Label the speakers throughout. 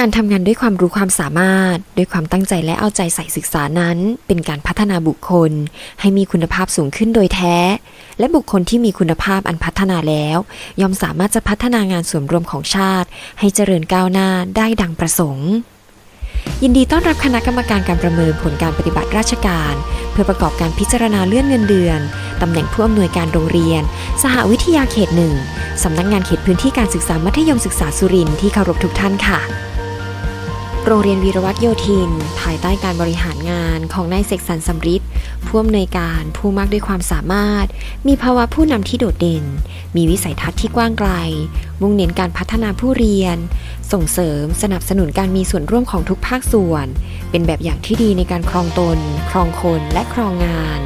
Speaker 1: การทำงานด้วยความรู้ความสามารถ ด้วยความตั้งใจและเอาใจใส่ศึกษานั้น เป็นการพัฒนาบุคคล ให้มีคุณภาพสูงขึ้นโดยแท้ และบุคคลที่มีคุณภาพอันพัฒนาแล้ว ย่อมสามารถจะพัฒนางานส่วนรวมของชาติ ให้เจริญก้าวหน้าได้ดังประสงค์ ยินดีต้อนรับคณะกรรมการการประเมินผลการปฏิบัติราชการ เพื่อประกอบการพิจารณาเลื่อนเงินเดือนตำแหน่งผู้อำนวยการโรงเรียน สหวิทยาเขตหนึ่งสำนักงานเขตพื้นที่การศึกษามัธยมศึกษาสุรินทร์ที่เคารพทุกท่านค่ะ โรงเรียนวีรวัตรโยธิน ภายใต้การบริหารงานของนายเสกสรรสำริดผู้อำนวยการผู้มากด้วยความสามารถ มีภาวะผู้นำที่โดดเด่น มีวิสัยทัศน์ที่กว้างไกล มุ่งเน้นการพัฒนาผู้เรียน ส่งเสริมสนับสนุนการมีส่วนร่วมของทุกภาคส่วน เป็นแบบอย่างที่ดีในการครองตน ครองคนและครองงาน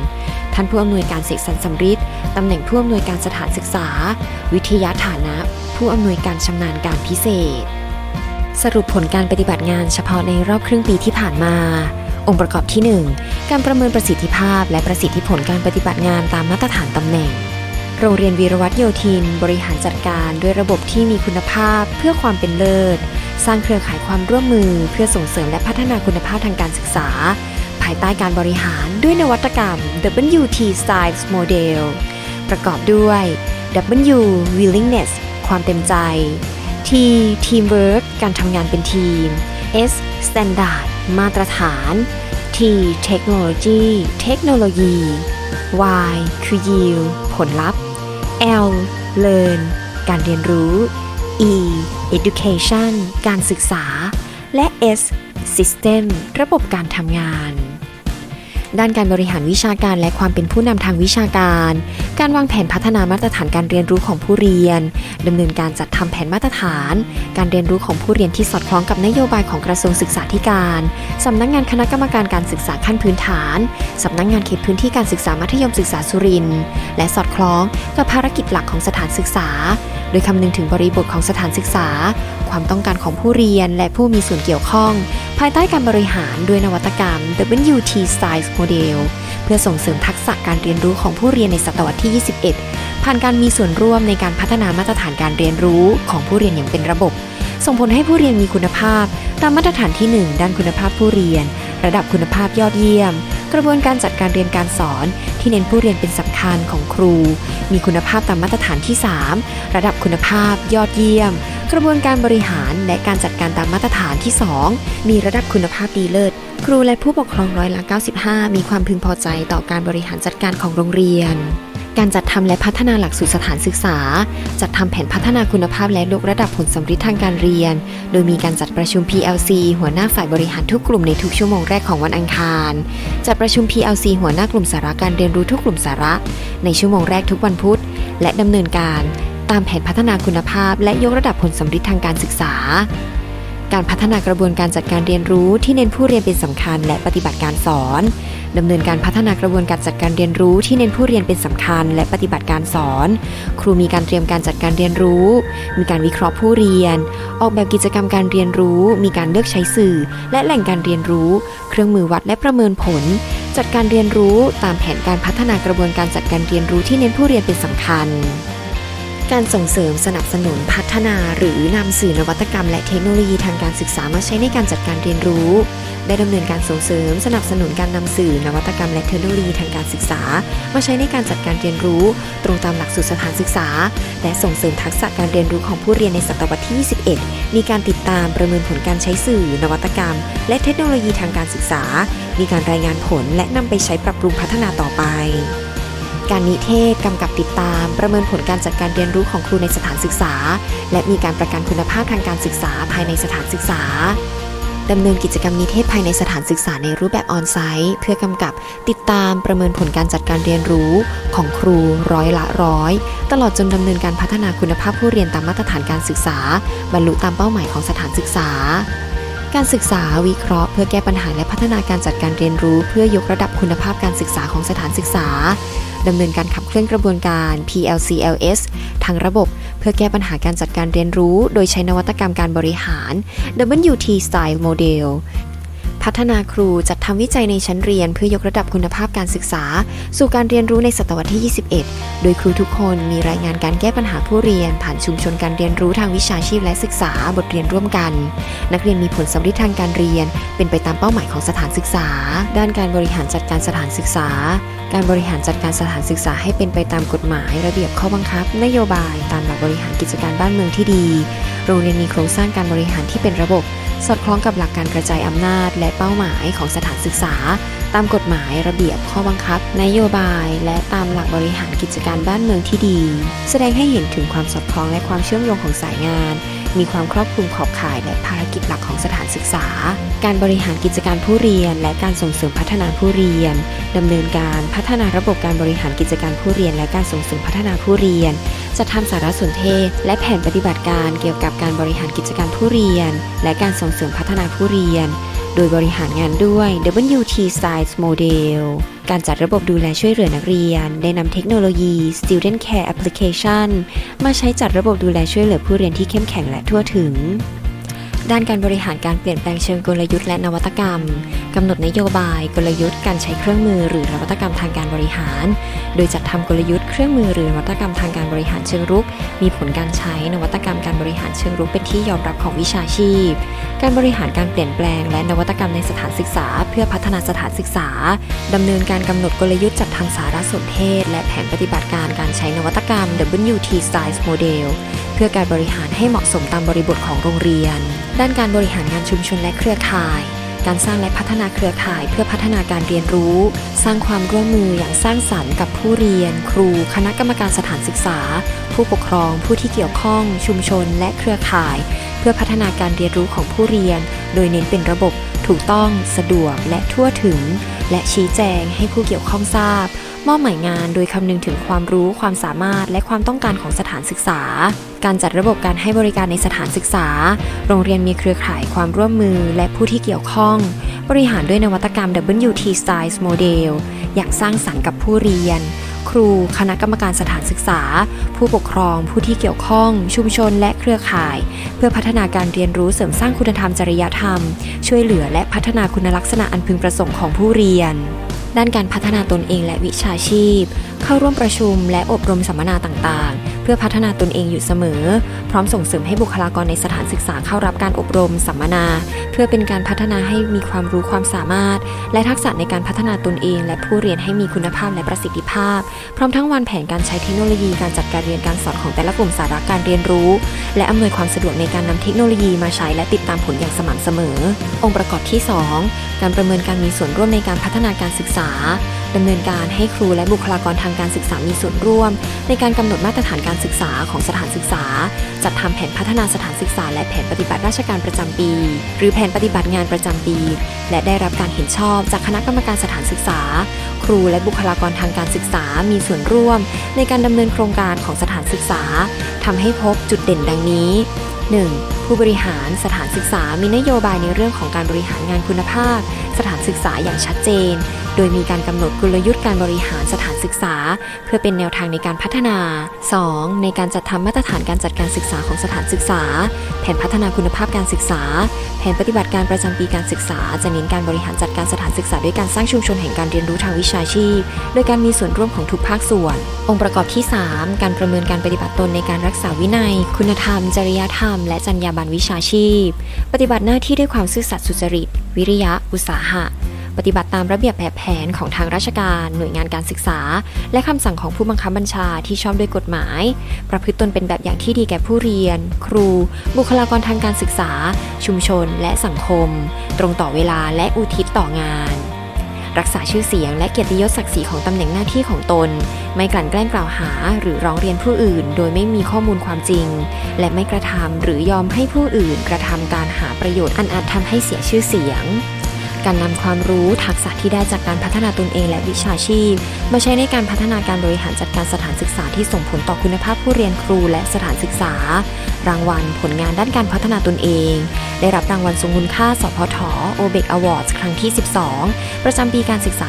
Speaker 1: ท่านผู้อำนวยการเสกสรรสำริดตำแหน่งผู้อำนวยการสถานศึกษา วิทยาฐานะ ผู้อำนวยการชำนาญการพิเศษ สรุปผลการปฏิบัติงานเฉพาะในรอบครึ่งปีที่ผ่านมา องค์ประกอบที่ 1 การประเมินประสิทธิภาพ และประสิทธิผลการปฏิบัติงานตามมาตรฐานตำแหน่ง โรงเรียนวีรวัตรโยธิน บริหารจัดการด้วยระบบที่มีคุณภาพเพื่อความเป็นเลิศ สร้างเครือข่ายความร่วมมือ เพื่อส่งเสริมและพัฒนาคุณภาพทางการศึกษา ภายใต้การบริหารด้วยนวัตกรรม WT Styles Model ประกอบด้วย W Willingness ความเต็มใจ T Teamwork การทำงานเป็นทีม S Standard มาตรฐาน T Technology เทคโนโลยี Y คือ Yield ผลลัพธ์ L Learn การเรียนรู้ E Education การศึกษา และ S System ระบบการทำงาน ด้านการบริหารวิชาการและความเป็นผู้นำทางวิชาการ การวางแผนพัฒนามาตรฐานการเรียนรู้ของผู้เรียนดำเนินการจัดทำแผนมาตรฐาน การเรียนรู้ของผู้เรียนที่สอดคล้องกับนโยบายของกระทรวงศึกษาธิการสำนักงานคณะกรรมการการศึกษาขั้นพื้นฐานสำนักงานเขตพื้นที่การศึกษามัธยมศึกษาสุรินทร์และสอดคล้องกับภารกิจหลักของสถานศึกษา โดยคำนึงถึงบริบทของสถานศึกษา ความต้องการของผู้เรียนและผู้มีส่วนเกี่ยวข้อง ภายใต้การบริหารด้วยนวัตกรรม WT Styles Model เพื่อส่งเสริมทักษะการเรียนรู้ของผู้เรียนในศตวรรษที่ 21 ผ่านการมีส่วนร่วมในการพัฒนามาตรฐานการเรียนรู้ของผู้เรียนอย่างเป็นระบบ ส่งผลให้ผู้เรียนมีคุณภาพ ตามมาตรฐานที่ 1 ด้านคุณภาพผู้เรียน ระดับคุณภาพยอดเยี่ยม กระบวนการจัดการเรียนการสอน ที่เน้นผู้เรียนเป็นสำคัญของครู มีคุณภาพตามมาตรฐานที่ 3 ระดับคุณภาพยอดเยี่ยม กระบวนการบริหารและการจัดการตามมาตรฐานที่ 2 มีระดับคุณภาพดีเลิศ ครูและผู้ปกครองร้อยละ95 มีความพึงพอใจต่อการบริหารจัดการของโรงเรียน การจัดทำและพัฒนาหลักสูตรสถานศึกษา จัดทำแผนพัฒนาคุณภาพและยกระดับผลสำฤทธิ์ทางการเรียน โดยมีการจัดประชุม PLC หัวหน้าฝ่ายบริหารทุกกลุ่มในทุกชั่วโมงแรกของวันอังคาร จัดประชุม PLC หัวหน้ากลุ่มสาระการเรียนรู้ทุกกลุ่มสาระ ในชั่วโมงแรกทุกวันพุธ และดำเนินการ ตามแผนพัฒนาคุณภาพ และยกระดับผลสำฤทธิ์ทางการศึกษาการพัฒนากระบวนการจัดการเรียนรู้ที่เน้นผู้เรียนเป็นสำคัญและปฏิบัติการสอน ดำเนินการพัฒนากระบวนการจัดการเรียนรู้ที่เน้นผู้เรียนเป็นสำคัญ และปฏิบัติการสอน ครูมีการเตรียมการจัดการเรียนรู้ มีการวิเคราะห์ผู้เรียน ออกแบบกิจกรรมการเรียนรู้ มีการเลือกใช้สื่อ และแหล่งการเรียนรู้ เครื่องมือวัดและประเมินผล จัดการเรียนรู้ตามแผนการพัฒนากระบวนการจัดการเรียนรู้ที่เน้นผู้เรียนเป็นสำคัญ การส่งเสริมสนับสนุนพัฒนาหรือนำสื่อนวัตกรรม และเทคโนโลยีทางการศึกษามาใช้ในการจัดการเรียนรู้ ได้ดำเนินการส่งเสริมสนับสนุนการนำสื่อนวัตกรรม และเทคโนโลยีทางการศึกษา มาใช้ในการจัดการเรียนรู้ ตรงตามหลักสูตรสถานศึกษา และส่งเสริมทักษะการเรียนรู้ของผู้เรียนในศตวรรษที่ 21 มีการติดตามประเมินผลการใช้สื่อ นวัตกรรม และเทคโนโลยีทางการศึกษา มีการรายงานผลและนำไปใช้ปรับปรุงพัฒนาต่อไป การนิเทศ กำกับติดตาม ประเมินผลการจัดการเรียนรู้ของครูในสถานศึกษา และมีการประกันคุณภาพทางการศึกษาภายในสถานศึกษาดำเนินกิจกรรมนิเทศภายในสถานศึกษาในรูปแบบออนไซต์เพื่อกำกับติดตามประเมินผลการจัดการเรียนรู้ของครูร้อยละร้อย ตลอดจนดำเนินการพัฒนาคุณภาพผู้เรียนตามมาตรฐานการศึกษา บรรลุตามเป้าหมายของสถานศึกษา การศึกษาวิเคราะห์เพื่อแก้ปัญหาและพัฒนาการจัดการเรียนรู้ เพื่อยกระดับคุณภาพการศึกษาของสถานศึกษา ดำเนินการขับเคลื่อนกระบวนการ PLCLS ทางระบบ เพื่อแก้ปัญหาการจัดการเรียนรู้ โดยใช้นวัตกรรมการบริหาร WT Style Model พัฒนาครูจัดทำวิจัยในชั้นเรียนเพื่อยกระดับคุณภาพการศึกษา สู่การเรียนรู้ในศตวรรษที่ 21 โดยครูทุกคนมีรายงานการแก้ปัญหาผู้เรียน ผ่านชุมชนการเรียนรู้ทางวิชาชีพและศึกษาบทเรียนร่วมกัน นักเรียนมีผลสำเร็จทางการเรียน เป็นไปตามเป้าหมายของสถานศึกษา ด้านการบริหารจัดการสถานศึกษา การบริหารจัดการสถานศึกษาให้เป็นไปตามกฎหมาย ระเบียบข้อบังคับ นโยบาย ตามหลักบริหารกิจการบ้านเมืองที่ดี โรงเรียนมีโครงสร้างการบริหารที่เป็นระบบ สอดคล้องกับหลักการกระจายอำนาจ และเป้าหมายของสถานศึกษา ตามกฎหมาย ระเบียบข้อบังคับ นโยบาย และตามหลักบริหารกิจการบ้านเมืองที่ดี แสดงให้เห็นถึงความสอดคล้องและความเชื่อมโยงของสายงาน มีความครอบคลุมขอบข่ายและภารกิจหลักของสถานศึกษา การบริหารกิจการผู้เรียน และการส่งเสริมพัฒนาผู้เรียนดำเนินการพัฒนาระบบการบริหารกิจการผู้เรียน และการส่งเสริมพัฒนาผู้เรียนจะทำสารสนเทศ และแผนปฏิบัติการเกี่ยวกับการบริหารกิจการผู้เรียน และการส่งเสริมพัฒนาผู้เรียน โดยบริหารงานด้วย WT Size Model การจัดระบบดูแลช่วยเหลือนักเรียน ได้นำเทคโนโลยี Student Care Application มาใช้จัดระบบดูแลช่วยเหลือผู้เรียนที่เข้มแข็งและทั่วถึง ด้านการบริหารการเปลี่ยนแปลงเชิงกลยุทธ์และนวัตกรรมกำหนดนโยบายกลยุทธ์การใช้เครื่องมือหรือนวัตกรรมทางการบริหาร โดยจัดทำกลยุทธ์เครื่องมือหรือนวัตกรรมทางการบริหารเชิงรุก มีผลการใช้นวัตกรรมการบริหารเชิงรุกเป็นที่ยอมรับของวิชาชีพ การบริหารการเปลี่ยนแปลง และนวัตกรรมในสถานศึกษา เพื่อพัฒนาสถานศึกษาดำเนินการกำหนดกลยุทธ์จัดทำสารสนเทศ และแผนปฏิบัติการการใช้นวัตกรรม WT Size Model พื่อการบริหารให้เหมาะสมตามบริบทของโรงเรียน ด้านการบริหารงานชุมชนและเครือข่าย การสร้างและพัฒนาเครือข่ายเพื่อพัฒนาการเรียนรู้ สร้างความร่วมมืออย่างสร้างสรรค์กับผู้เรียน ครู คณะกรรมการสถานศึกษา ผู้ปกครอง ผู้ที่เกี่ยวข้อง ชุมชน และเครือข่าย เพื่อพัฒนาการเรียนรู้ของผู้เรียน โดยเน้นเป็นระบบถูกต้อง สะดวก และทั่วถึง และชี้แจงให้ผู้เกี่ยวข้องทราบ มอบหมายงานโดยคำนึงถึงความรู้ความสามารถและความต้องการของสถานศึกษา การจัดระบบการให้บริการในสถานศึกษา โรงเรียนมีเครือข่ายความร่วมมือและผู้ที่เกี่ยวข้อง บริหารด้วยนวัตกรรม WT Size Model อย่างสร้างสรรค์กับผู้เรียน ครู คณะกรรมการสถานศึกษา ผู้ปกครอง ผู้ที่เกี่ยวข้อง ชุมชนและเครือข่าย เพื่อพัฒนาการเรียนรู้เสริมสร้างคุณธรรมจริยธรรม ช่วยเหลือและพัฒนาคุณลักษณะอันพึงประสงค์ของผู้เรียน ด้านการพัฒนาตนเองและวิชาชีพ เข้าร่วมประชุมและอบรมสัมมนาต่างๆ พื่อพัฒนาตนเองอยู่เสมอ พร้อมส่งเสริมให้บุคลากรในสถานศึกษาเข้ารับการอบรม สัมมนา เพื่อเป็นการพัฒนาให้มีความรู้ความสามารถ และทักษะในการพัฒนาตนเอง และผู้เรียนให้มีคุณภาพและประสิทธิภาพ พร้อมทั้งวางแผนการใช้เทคโนโลยีการจัดการเรียนการสอนของแต่ละกลุ่มสาระการเรียนรู้ และอำนวยความสะดวกในการนำเทคโนโลยีมาใช้และติดตามผลอย่างสม่ำเสมอ องค์ประกอบที่ 2 การประเมินการมีส่วนร่วมในการพัฒนาการศึกษา ดำเนินการให้ครูและบุคลากรทางการศึกษามีส่วนร่วม ในการกำหนดมาตรฐานการศึกษาของสถานศึกษา จัดทำแผนพัฒนาสถานศึกษา และแผนปฏิบัติราชการประจำปี หรือแผนปฏิบัติงานประจำปี และได้รับการเห็นชอบจากคณะกรรมการสถานศึกษา ครูและบุคลากรทางการศึกษามีส่วนร่วม ในการดำเนินโครงการของสถานศึกษาทำให้พบจุดเด่นดังนี้ 1. ผู้บริหารสถานศึกษามีนโยบายในเรื่องของการบริหารงานคุณภาพ สถานศึกษาอย่างชัดเจน ดยมีการกำหนดกลยุทธ์การบริหารสถานศึกษา เพื่อเป็นแนวทางในการพัฒนา 2. ในการจัดทำมาตรฐานการจัดการศึกษาของสถานศึกษา แผนพัฒนาคุณภาพการศึกษา แผนปฏิบัติการประจำปีการศึกษา จะเน้นการบริหารจัดการสถานศึกษาด้วยการสร้างชุมชนแห่งการเรียนรู้ทางวิชาชีพ โดยการมีส่วนร่วมของทุกภาคส่วน องค์ประกอบที่ 3 การประเมินการปฏิบัติตนในการรักษาวินัย คุณธรรม จริยธรรม และจรรยาบรรณวิชาชีพ ปฏิบัติหน้าที่ด้วยความซื่อสัตย์สุจริต วิริยะ อุตสาหะ ปฏิบัติตามระเบียบแบบแผนของทางราชการ หน่วยงานการศึกษา และคำสั่งของผู้บังคับบัญชาที่ชอบด้วยกฎหมาย ประพฤติตนเป็นแบบอย่างที่ดีแก่ผู้เรียน ครู บุคลากรทางการศึกษา ชุมชน และสังคม ตรงต่อเวลาและอุทิศต่องาน รักษาชื่อเสียงและเกียรติยศศักดิ์ศรีของตำแหน่งหน้าที่ของตน ไม่กลั่นแกล้งกล่าวหาหรือร้องเรียนผู้อื่น โดยไม่มีข้อมูลความจริง และไม่กระทำหรือยอมให้ผู้อื่นกระทำการหาประโยชน์อันอาจทำให้เสียชื่อเสียง การนำความรู้ทักษะที่ได้จากการพัฒนาตนเองและวิชาชีพ มาใช้ในการพัฒนาการบริหารจัดการสถานศึกษาที่ส่งผลต่อคุณภาพผู้เรียนครูและสถานศึกษา รางวัลผลงานด้านการพัฒนาตนเอง ได้รับรางวัลทรงคุณค่า สพทโอเบกอวอร์ดครั้งที่ 12 ประจำปีการศึกษา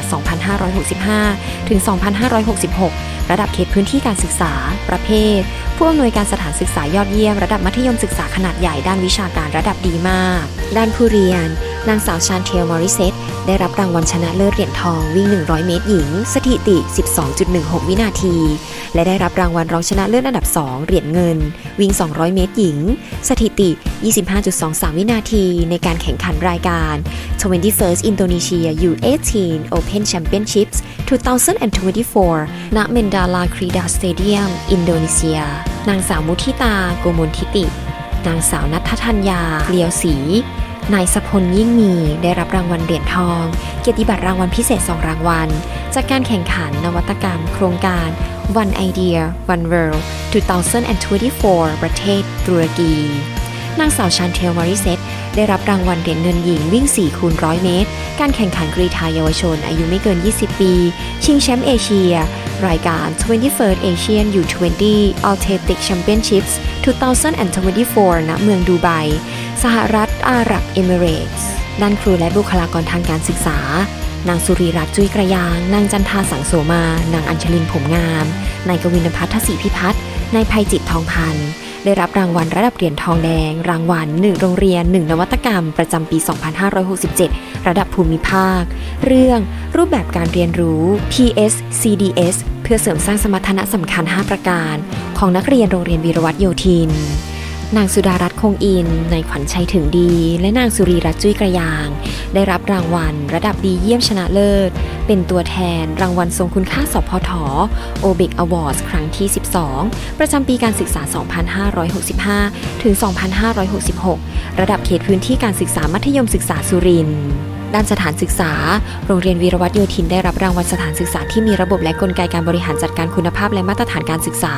Speaker 1: 2565 ถึง 2566 ระดับเขตพื้นที่การศึกษา ประเภท ผู้อำนวยการสถานศึกษายอดเยี่ยม ระดับมัธยมศึกษาขนาดใหญ่ด้านวิชาการระดับดีมาก ด้านผู้เรียน นางสาวชานเทลมอริเซตได้รับรางวัลชนะเลิศเหรียญทองวิ่ง 100 เมตรหญิง สถิติ 12.16 วินาที และได้รับรางวัลรองชนะเลิศอันดับ 2 เหรียญเงิน วิ่ง 200 เมตรหญิง สถิติ 25.23 วินาที ในการแข่งขันรายการ 21st Indonesia U18 Open Championships 2024 ณ เมนดาลาครีดาสเตเดียม อินโดนีเซีย นางสาวมุทิตา โกมลทิติ นางสาวนัทธัญญาเลียวศรี นายสพลยิ่งมีได้รับรางวัลเหรียญทอง เกียรติบัตรรางวัลพิเศษ 2 รางวัล จากการแข่งขันนวัตกรรม โครงการ One Idea One World 2024 ประเทศตุรกี นางสาวชันเทลมาริเซตได้รับรางวัลเหรียญเงินหญิงวิ่ง 4 คูณ 100 เมตร การแข่งขันกรีฑาเยาวชน อายุไม่เกิน 20 ปี ชิงแชมป์เอเชีย รายการ 21st Asian U20 Athletic Championships 2024 ณ เมืองดูไบ สหรัฐอาหรับเอมิเรตส์ด้านครูและบุคลากรทางการศึกษา นางสุรีรัตน์จุ้ยกระยาง นางจันทาสังโสมา นางอัญชลินผมงาม นายกวินพัฒน์ศรีพิพัฒน์นายภัยจิตทองพันธ์ได้รับรางวัลระดับเหรียญทองแดง รางวัล 1 โรงเรียน 1 นวัตกรรม ประจำปี 2567 ระดับภูมิภาค เรื่องรูปแบบการเรียนรู้ PS CDS เพื่อเสริมสร้างสมรรถนะสำคัญ 5 ประการ ของนักเรียนโรงเรียนวีรวัตโยธิน นางสุดารัตน์คงอิน นายขวัญชัยถึงดี และนางสุรีรัตน์จุ้ยกระยาง ได้รับรางวัล ระดับดีเยี่ยมชนะเลิศ เป็นตัวแทน รางวัลทรงคุณค่าสพทโอเบกอวอร์ดครั้งที่ 12 ประจำปีการศึกษา 2565 ถึง 2566 ระดับเขตพื้นที่การศึกษามัธยมศึกษาสุรินทร์ ด้านสถานศึกษา โรงเรียนวีรวัตรโยธินได้รับรางวัลสถานศึกษาที่มีระบบและกลไกการบริหารจัดการคุณภาพและมาตรฐานการศึกษา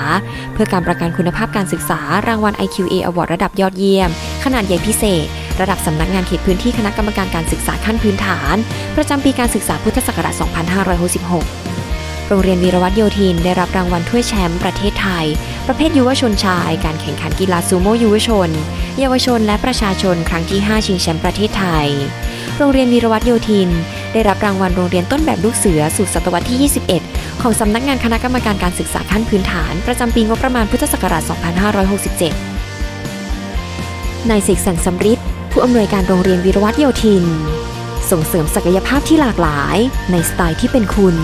Speaker 1: เพื่อการประกันคุณภาพการศึกษา รางวัล IQA Award ระดับยอดเยี่ยม ขนาดใหญ่พิเศษ ระดับสำนักงานเขตพื้นที่คณะกรรมการการศึกษาขั้นพื้นฐาน ประจำปีการศึกษาพุทธศักราช 2566โรงเรียนวีรวัตรโยธินได้รับรางวัลถ้วยแชมป์ประเทศไทย ประเภทยุวชนชาย การแข่งขันกีฬาซูโม่ยุวชน เยาวชนและประชาชนครั้งที่ 5 ชิงแชมป์ประเทศไทย โรงเรียนวีรวัตรโยธิน ได้รับรางวัลโรงเรียนต้นแบบลูกเสือสู่ศตวรรษที่ 21 ของสำนักงานคณะกรรมการการศึกษาขั้นพื้นฐาน ประจำปีงบประมาณพุทธศักราช 2567 นายเสกสรรสำริดผู้อำนวยการโรงเรียนวีรวัตรโยธิน ส่งเสริมศักยภาพที่หลากหลาย ในสไตล์ที่เป็นคุณ